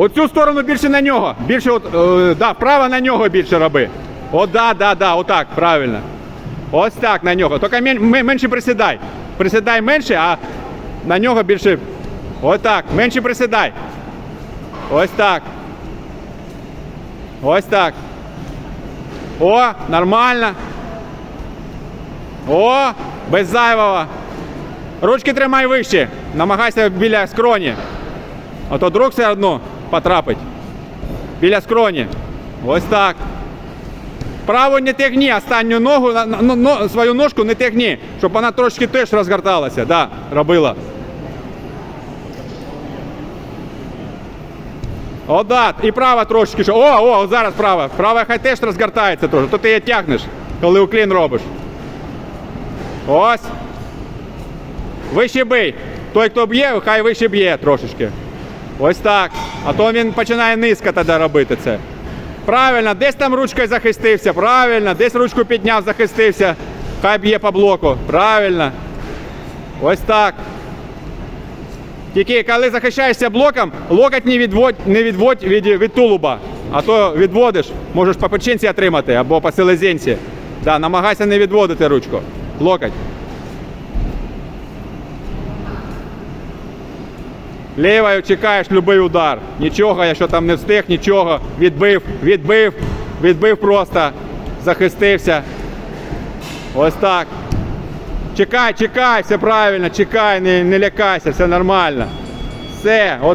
Оцю сторону більше на нього. Більше от, е, да, вправо на нього більше роби. О, да, да, да, отак, правильно. Ось так на нього. Тільки мен- мен- менше присідай. Присідай менше, а на нього більше. Ось так. Менше присідай. Ось так. Ось так. О, нормально. О, без зайвого. Ручки тримай вище. Намагайся біля скроні. А то друг все одно потрапить. Біля скроні. Ось так. Праву не тягні, останню ногу, но- свою ножку не тягні, щоб вона трошки теж розгорталася. Да, робила. О, да. І права трошки. О, о, зараз права. Права хай теж розгортається трохи. То ти її тягнеш, коли уклін робиш. Ось. Вище бий. Той, хто б'є, хай вище б'є трошечки. Ось так. А то він починає низько тоді робити це. Правильно, десь там ручкою захистився, правильно, десь ручку підняв, захистився. Хай б'є по блоку. Правильно. Ось так. Тільки коли захищаєшся блоком, локоть не відводь, не відводь від, від тулуба. А то відводиш, можеш по печінці отримати або по селезінці. Да, намагайся не відводити ручку. Локоть. Лівою чекаєш будь-який удар. Нічого, якщо там не встиг, нічого. Відбив, відбив, відбив просто. Захистився. Ось так. Чекай, чекай, все правильно, чекай, не, не лякайся, все нормально. Все, от